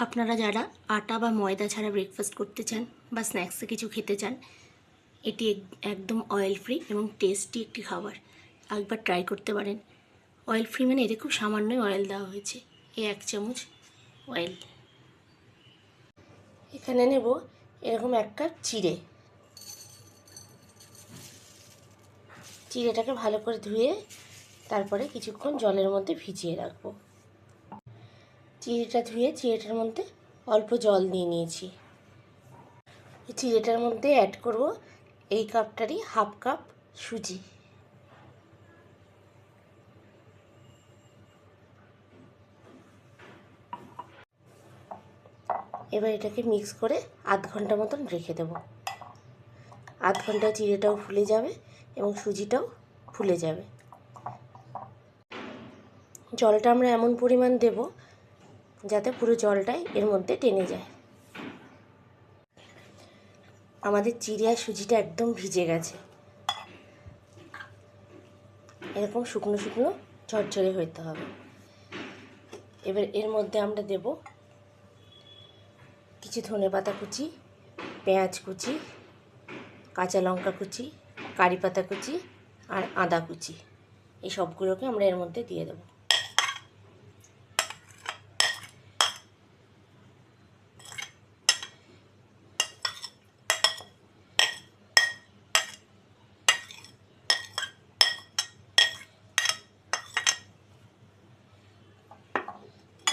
আপনারা যারা আটা বা ময়দা ছাড়া ব্রেকফাস্ট করতে চান বা স্ন্যাক্সে কিছু খেতে চান, এটি এক- একদম অয়েল ফ্রি এবং টেস্টি একটি খাবার। একবার ট্রাই করতে পারেন। অয়েল ফ্রি মানে এতে খুব সামান্যই অয়েল দেওয়া হয়েছে। এই এক চামচ অয়েল এখানে নেব এরকম এক কাপ চিড়ে। চিড়েটাকে ভালো করে ধুয়ে তারপরে কিছুক্ষণ জলের মধ্যে ভিজিয়ে রাখব। চিড়েটা ধুয়ে চিড়েটার মধ্যে অল্প জল দিয়ে নিয়েছি। এই চিড়েটার মধ্যে অ্যাড করব এই কাপটারই হাফ কাপ সুজি। এবার এটাকে মিক্স করে আধ ঘণ্টা মতন রেখে দেবো। আধ ঘণ্টা চিড়েটাও ফুলে যাবে এবং সুজিটাও ফুলে যাবে। জলটা আমরা এমন পরিমাণ দেব যাতে পুরো জলটাই এর মধ্যে টেনে যায়। আমাদের চিড়ে আর সুজিটা একদম ভিজে গেছে। এরকম শুকনো শুকনো ঝরঝরে হইতে হবে। এবার এর মধ্যে আমরা দেব কিছু ধনে পাতা কুচি, পেঁয়াজ কুচি, কাঁচা লঙ্কা কুচি, কারি পাতা কুচি আর আদা কুচি। এই সবগুলোকে আমরা এর মধ্যে দিয়ে দেবো।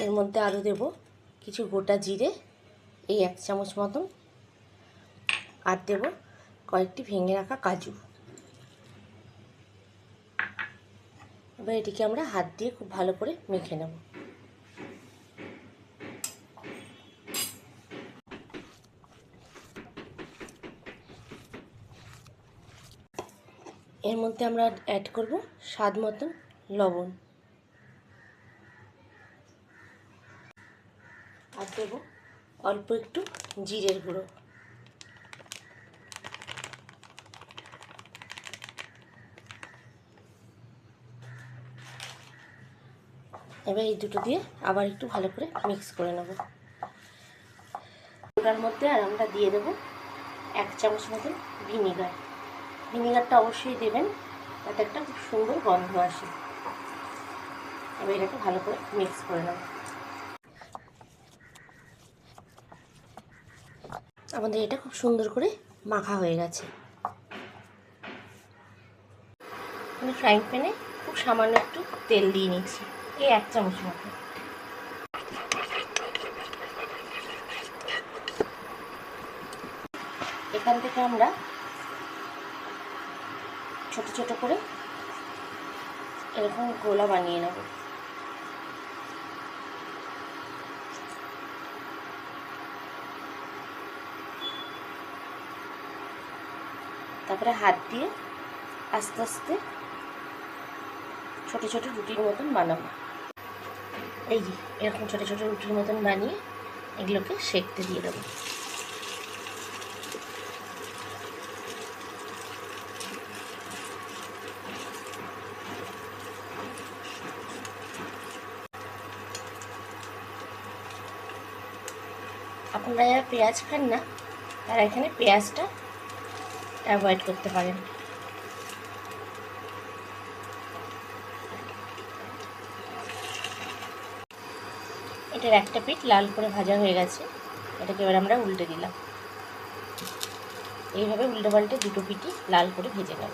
এর মধ্যে আরও দেব, কিছু গোটা জিরে, এই এক চামচ মতন। আর দেব কয়েকটি ভেঙে রাখা কাজু। এবার এটিকে আমরা হাত দিয়ে খুব ভালো করে মেখে নেব। এর মধ্যে আমরা অ্যাড করব স্বাদ মতন লবণ। আর দেব অল্প একটু জিরের গুঁড়ো। এবার এই দুটো দিয়ে আবার একটু ভালো করে মিক্স করে নেব। ওটার মধ্যে আর আমরা দিয়ে দেব এক চামচ মতন ভিনিগার। ভিনিগারটা অবশ্যই দেবেন, তাতে একটা খুব সুন্দর গন্ধ আসে। এবার এটাকে ভালো করে মিক্স করে নেব। আমাদের এটা খুব সুন্দর করে মাখা হয়ে গেছে। আমি ফ্রাইং প্যানে খুব সামান্য একটু তেল দিয়ে নিচ্ছি, এই এক চামচ মতো। এখান থেকে আমরা ছোট ছোট করে এরকম গোলা বানিয়ে নেব। তারপরে হাত দিয়ে আস্তে আস্তে ছোট ছোট রুটির মতন বানাবো। এই যে, এরকম ছোট ছোট রুটির মতন বানিয়ে এগুলোকে সেকতে দিয়ে দেবো। আপনারা পেঁয়াজ খান না, তারা এখানে পেঁয়াজটা অ্যাভয়েড করতে পারেন। এটার একটা পিঠ লাল করে ভাজা হয়ে গেছে। এটাকে এবার আমরা উল্টে দিলাম। এইভাবে উল্টে পাল্টে দুটো পিঠই লাল করে ভেজে নেব।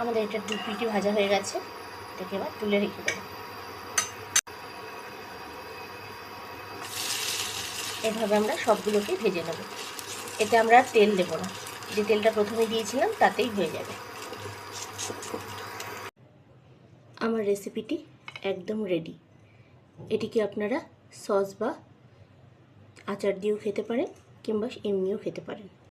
আমাদের এটা দু পিঠই ভাজা হয়ে গেছে। এটাকে এবার তুলে রেখে দেবো। এভাবে আমরা সবগুলোকে ভেজে নেব। এতে আমরা তেল দেবো না। যে তেলটা প্রথমে দিয়েছিলাম, তাতেই হয়ে যাবে। আমার রেসিপিটি একদম রেডি। এটিকে আপনারা সস বা আচার দিয়েও খেতে পারেন, কিংবা এমনিও খেতে পারেন।